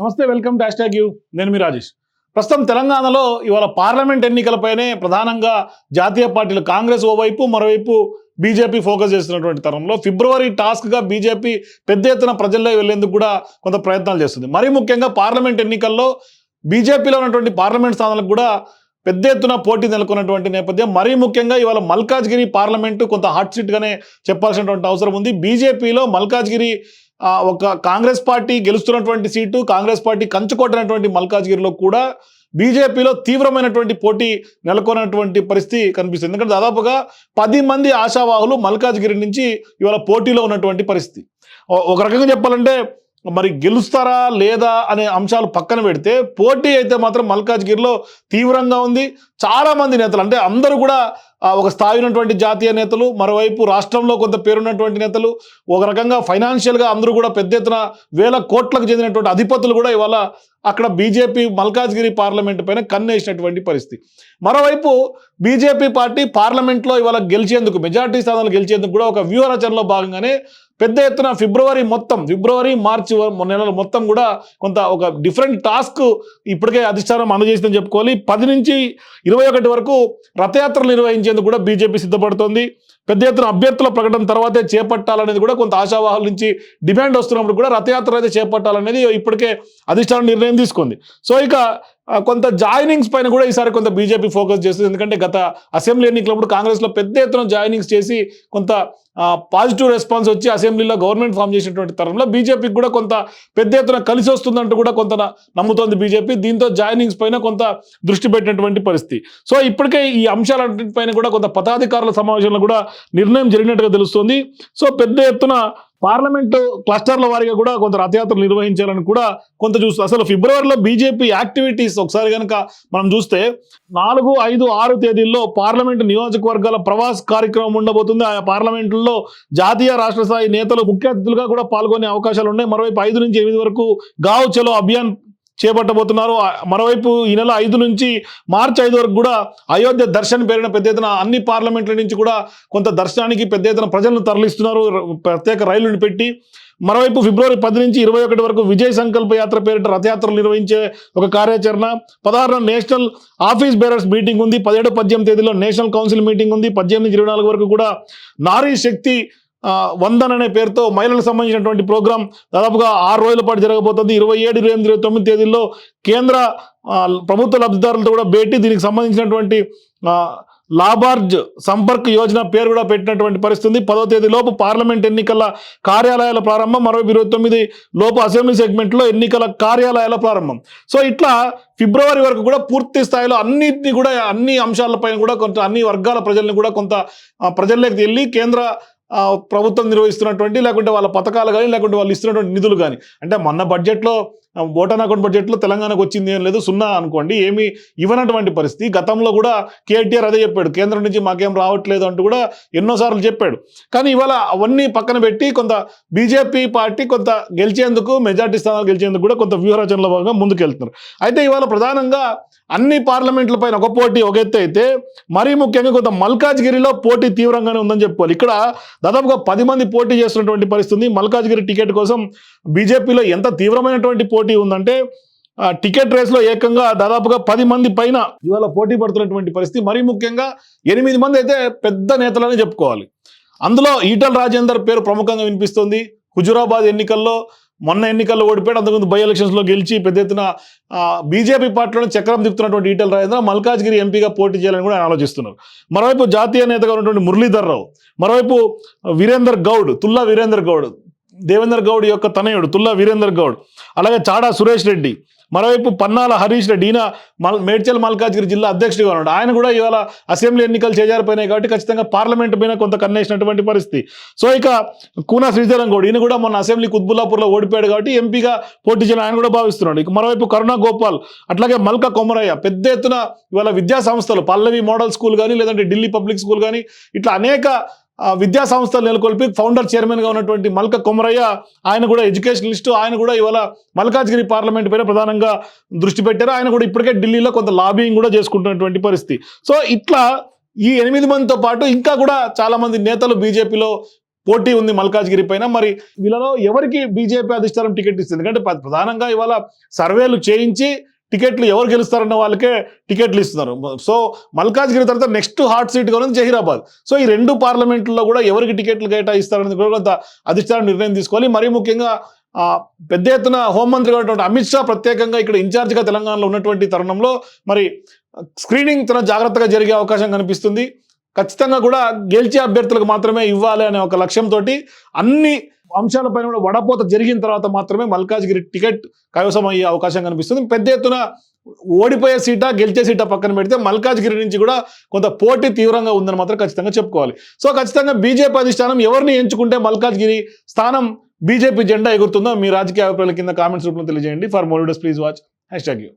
నమస్తే welcome to hash you. నేను మీ రాజేష్. ప్రస్తుతం తెలంగాణలో ఇవాళ పార్లమెంట్ ఎన్నికలపైనే ప్రధానంగా జాతీయ పార్టీలు కాంగ్రెస్ ఓవైపు మరోవైపు బీజేపీ ఫోకస్ చేస్తున్నటువంటి తరంలో ఫిబ్రవరి టాస్క్గా బీజేపీ పెద్ద ఎత్తున ప్రజల్లో వెళ్ళేందుకు కూడా కొంత ప్రయత్నాలు చేస్తుంది. మరీ ముఖ్యంగా పార్లమెంట్ ఎన్నికల్లో బీజేపీలో ఉన్నటువంటి పార్లమెంట్ స్థానాలకు కూడా పెద్ద ఎత్తున పోటీ నెలకొన్నటువంటి నేపథ్యం. మరీ ముఖ్యంగా ఇవాళ మల్కాజ్గిరి పార్లమెంటు కొంత హాట్ సీట్గానే చెప్పాల్సినటువంటి అవసరం ఉంది. బీజేపీలో మల్కాజ్గిరి ఒక కాంగ్రెస్ పార్టీ గెలుస్తున్నటువంటి సీటు కాంగ్రెస్ పార్టీ కంచుకొట్టినటువంటి మల్కాజ్గిరిలో కూడా బీజేపీలో తీవ్రమైనటువంటి పోటీ నెలకొన్నటువంటి పరిస్థితి కనిపిస్తుంది. ఎందుకంటే దాదాపుగా పది మంది ఆశావాహులు మల్కాజ్గిరి నుంచి ఇవాళ పోటీలో ఉన్నటువంటి పరిస్థితి. ఒక రకంగా చెప్పాలంటే మరి గెలుస్తారా లేదా అనే అంశాలు పక్కన పెడితే పోటీ అయితే మాత్రం మల్కాజ్గిరిలో తీవ్రంగా ఉంది. చాలామంది నేతలు అంటే అందరూ కూడా ఒక స్థాయి ఉన్నటువంటి జాతీయ నేతలు మరోవైపు రాష్ట్రంలో కొంత పేరున్నటువంటి నేతలు ఒక రకంగా ఫైనాన్షియల్గా అందరూ కూడా పెద్ద ఎత్తున వేల కోట్లకు చెందినటువంటి అధిపతులు కూడా ఇవాళ అక్కడ బీజేపీ మల్కాజ్గిరి పార్లమెంట్ పైన కన్నేసినటువంటి పరిస్థితి. మరోవైపు బీజేపీ పార్టీ పార్లమెంట్లో ఇవాళ గెలిచేందుకు మెజార్టీ స్థానాలు గెలిచేందుకు కూడా ఒక వ్యూహ రచనలో భాగంగానే పెద్ద ఎత్తున ఫిబ్రవరి మొత్తం ఫిబ్రవరి మార్చి నెలలు మొత్తం కూడా కొంత ఒక డిఫరెంట్ టాస్క్ ఇప్పటికే అధిష్టానం అందజేసిందని చెప్పుకోవాలి. పది నుంచి ఇరవై ఒకటి వరకు రథయాత్రలు నిర్వహించేందుకు కూడా బీజేపీ సిద్ధపడుతోంది. పెద్ద ఎత్తున అభ్యర్థుల ప్రకటన తర్వాతే చేపట్టాలనేది కూడా కొంత ఆశావాహాల నుంచి డిమాండ్ వస్తున్నప్పుడు కూడా రథయాత్ర అయితే చేపట్టాలనేది ఇప్పటికే అధిష్టానం నిర్ణయం తీసుకుంది. సో ఇక కొంత జాయినింగ్స్ పైన కూడా ఈసారి కొంత బీజేపీ ఫోకస్ చేస్తుంది. ఎందుకంటే గత అసెంబ్లీ ఎన్నికలప్పుడు కాంగ్రెస్లో పెద్ద ఎత్తున జాయినింగ్స్ చేసి కొంత పాజిటివ్ రెస్పాన్స్ వచ్చి అసెంబ్లీలో గవర్నమెంట్ ఫామ్ చేసినటువంటి తరంలో బీజేపీకి కూడా కొంత పెద్ద ఎత్తున కలిసి వస్తుందంటూ కూడా కొంత నమ్ముతోంది బీజేపీ. దీంతో జాయినింగ్స్ పైన కొంత దృష్టి పెట్టినటువంటి పరిస్థితి. సో ఇప్పటికే ఈ అంశాలన్నింటిపైన కూడా కొంత పదాధికారుల సమావేశంలో కూడా నిర్ణయం జరిగినట్టుగా తెలుస్తుంది. సో పెద్ద ఎత్తున పార్లమెంటు క్లస్టర్ల వారిగా కూడా కొంత రథయాత్రలు నిర్వహించాలని కూడా కొంత చూస్తుంది అసలు ఫిబ్రవరిలో బీజేపీ యాక్టివిటీస్ ఒకసారి కనుక మనం చూస్తే నాలుగు ఐదు ఆరు తేదీల్లో పార్లమెంటు నియోజకవర్గాల ప్రవాస్ కార్యక్రమం ఉండబోతుంది. ఆ పార్లమెంట్లో జాతీయ రాష్ట్ర స్థాయి నేతలు ముఖ్య అతిథులుగా కూడా పాల్గొనే అవకాశాలు ఉన్నాయి మరోవైపు ఐదు నుంచి ఎనిమిది వరకు గావ్ చలో అభియాన్ చేపట్టబోతున్నారు. మరోవైపు ఈ నెల ఐదు నుంచి మార్చి ఐదు వరకు కూడా అయోధ్య దర్శన్ పేరిన పెద్ద ఎత్తున అన్ని పార్లమెంట్ల నుంచి కూడా కొంత దర్శనానికి పెద్ద ఎత్తున ప్రజలను తరలిస్తున్నారు. ప్రత్యేక రైళ్ళను పెట్టి మరోవైపు ఫిబ్రవరి పది నుంచి ఇరవై ఒకటి వరకు విజయ్ సంకల్ప యాత్ర పేరిట రథయాత్రలు నిర్వహించే ఒక కార్యాచరణ. పదహారున నేషనల్ ఆఫీస్ బేరర్స్ మీటింగ్ ఉంది. పదిహేడు పద్దెనిమిది తేదీలో నేషనల్ కౌన్సిల్ మీటింగ్ ఉంది. పద్దెనిమిది ఇరవై నాలుగు వరకు కూడా నారీ శక్తి వందన్ అనే పేరుతో మహిళలకు సంబంధించినటువంటి ప్రోగ్రాం దాదాపుగా ఆరు రోజుల పాటు జరగబోతుంది. ఇరవై ఏడు ఇరవై ఎనిమిది ఇరవై తొమ్మిది తేదీల్లో కేంద్ర ప్రభుత్వ లబ్ధిదారులతో కూడా భేటీ. దీనికి సంబంధించినటువంటి లాబార్జ్ లాభార్జ్ సంపర్క్ యోజన పేరు కూడా పెట్టినటువంటి పరిస్థితి పదో తేదీ లోపు పార్లమెంట్ ఎన్నికల కార్యాలయాల ప్రారంభం. మరో ఇరవై తొమ్మిది లోపు అసెంబ్లీ సెగ్మెంట్లో ఎన్నికల కార్యాలయాల ప్రారంభం. సో ఇట్లా ఫిబ్రవరి వరకు కూడా పూర్తి స్థాయిలో అన్నిటిని కూడా అన్ని అంశాలపైన కూడా కొంత అన్ని వర్గాల ప్రజల్ని కూడా కొంత ప్రజల్లోకి వెళ్ళి కేంద్ర ప్రభుత్వం నిర్వహిస్తున్నటువంటి లేకుంటే వాళ్ళ పథకాలు కానీ లేకుంటే వాళ్ళు ఇస్తున్నటువంటి నిధులు కానీ. అంటే మొన్న బడ్జెట్లో ఓటాన్ అకౌంట్ బడ్జెట్లో తెలంగాణకు వచ్చింది ఏం లేదు సున్నా అనుకోండి. ఏమీ ఇవ్వనటువంటి పరిస్థితి. గతంలో కూడా కేటీఆర్ అదే చెప్పాడు కేంద్రం నుంచి మాకేం రావట్లేదు అంటూ కూడా ఎన్నోసార్లు చెప్పాడు. కానీ ఇవాళ అవన్నీ పక్కన పెట్టి కొంత బీజేపీ పార్టీ కొంత గెలిచేందుకు మెజార్టీ స్థానాలు గెలిచేందుకు కూడా కొంత వ్యూహరచనలో భాగంగా ముందుకెళ్తున్నారు. అయితే ఇవాళ ప్రధానంగా అన్ని పార్లమెంట్ల పైన ఒక పోటీ ఒక ఎత్తు అయితే మరీ ముఖ్యంగా కొంత మల్కాజ్గిరిలో పోటీ తీవ్రంగానే ఉందని చెప్పుకోవాలి. ఇక్కడ దాదాపుగా పది మంది పోటీ చేస్తున్నటువంటి పరిస్థితి మల్కాజ్గిరి టికెట్ కోసం బీజేపీలో ఎంత తీవ్రమైనటువంటి పోటీ ఉందంటే టికెట్ రేస్లో ఏకంగా దాదాపుగా పది మంది పైన ఇవాళ పోటీ పడుతున్నటువంటి పరిస్థితి. మరీ ముఖ్యంగా ఎనిమిది మంది అయితే పెద్ద నేతలని చెప్పుకోవాలి. అందులో ఈటల్ రాజేందర్ పేరు ప్రముఖంగా వినిపిస్తుంది. హుజురాబాద్ ఎన్నికల్లో మొన్న ఎన్నికల్లో ఓడిపోయాడు. అంతకుముందు బై ఎలక్షన్స్లో గెలిచి పెద్ద ఎత్తున బీజేపీ పార్టీలో చక్రం తిప్పుతున్నటువంటి ఈటల రాజేంద్ర మల్కాజ్గిరి ఎంపీగా పోటీ చేయాలని కూడా ఆలోచిస్తున్నారు. మరోవైపు జాతీయ నేతగా ఉన్నటువంటి మురళీధర్ రావు మరోవైపు వీరేందర్ గౌడ్ తుల్లా వీరేందర్ గౌడ్ దేవేందర్ గౌడ్ యొక్క తనయుడు తుల్లా వీరేందర్ గౌడ్. అలాగే చాడా సురేష్ రెడ్డి. మరోవైపు పన్నాల హరీష్ రెడ్డి. ఈయన మల్ మేడ్చల్ మల్కాజ్గిరి జిల్లా అధ్యక్షుడిగా ఉన్నాడు. ఆయన కూడా ఇవాళ అసెంబ్లీ ఎన్నికలు చేజారిపోయినాయి కాబట్టి ఖచ్చితంగా పార్లమెంట్ పైన కొంత కన్నేసినటువంటి పరిస్థితి. సో ఇక కూనా శ్రీధరం గౌడ్ ఈయన కూడా మొన్న అసెంబ్లీ కుత్బుల్లాపూర్లో ఓడిపోయాడు కాబట్టి ఎంపీగా పోటీ చేయాలని ఆయన కూడా భావిస్తున్నాడు. ఇక మరోవైపు కరుణా గోపాల్ అట్లాగే మల్కా కొమరయ్య. పెద్ద ఎత్తున ఇవాళ విద్యా సంస్థలు పల్లవి మోడల్ స్కూల్ కానీ లేదంటే ఢిల్లీ పబ్లిక్ స్కూల్ కానీ ఇట్లా అనేక విద్యా సంస్థలు నెలకొల్పి ఫౌండర్ చైర్మన్గా ఉన్నటువంటి మల్క కొమరయ్య ఆయన కూడా ఎడ్యుకేషనలిస్ట్ ఆయన కూడా ఇవాళ మల్కాజ్గిరి పార్లమెంట్ పైన ప్రధానంగా దృష్టి పెట్టారు. ఆయన కూడా ఇప్పటికే ఢిల్లీలో కొంత లాబింగ్ కూడా చేసుకుంటున్నటువంటి పరిస్థితి. సో ఇట్లా ఈ ఎనిమిది మందితో పాటు ఇంకా కూడా చాలామంది నేతలు బీజేపీలో పోటీ ఉంది మల్కాజ్గిరి పైన. మరి వీళ్ళలో ఎవరికి బీజేపీ అధిష్టానం టికెట్ ఇస్తుంది? ఎందుకంటే ప్రధానంగా ఇవాళ సర్వేలు చేయించి టికెట్లు ఎవరు గెలుస్తారన్న వాళ్ళకే టికెట్లు ఇస్తున్నారు. సో మల్కాజ్గిరి తర్వాత నెక్స్ట్ హాట్ సీట్ ఉంది జహీరాబాద్. సో ఈ రెండు పార్లమెంట్లో కూడా ఎవరికి టికెట్లు కేటాయిస్తారనేది కూడా కొంత అధిష్టానం నిర్ణయం తీసుకోవాలి. మరీ ముఖ్యంగా పెద్ద ఎత్తున హోంమంత్రి ఉన్నటువంటి అమిత్ షా ప్రత్యేకంగా ఇక్కడ ఇన్ఛార్జ్గా తెలంగాణలో ఉన్నటువంటి తరుణంలో మరి స్క్రీనింగ్ తన జాగ్రత్తగా జరిగే అవకాశం కనిపిస్తుంది. ఖచ్చితంగా కూడా గెలిచే అభ్యర్థులకు మాత్రమే ఇవ్వాలి అనే ఒక లక్ష్యంతో అన్ని అంశాలపైన కూడా వడపోత జరిగిన తర్వాత మాత్రమే మల్కాజ్గిరి టికెట్ కైవసం అయ్యే అవకాశం కనిపిస్తుంది. పెద్ద ఎత్తున ఓడిపోయే సీటా గెలిచే సీటా పక్కన పెడితే మల్కాజ్గిరి నుంచి కూడా కొంత పోటీ తీవ్రంగా ఉందని మాత్రం ఖచ్చితంగా చెప్పుకోవాలి. సో ఖచ్చితంగా బీజేపీ అధిష్టానం ఎవరిని ఎంచుకుంటే మల్కాజ్గిరి స్థానం బీజేపీ జెండా ఎగురుతుందో మీ రాజకీయ అభిప్రాయాల కింద కామెంట్స్ రూపంలో తెలియజేయండి. For more videos please watch. Hashtag you.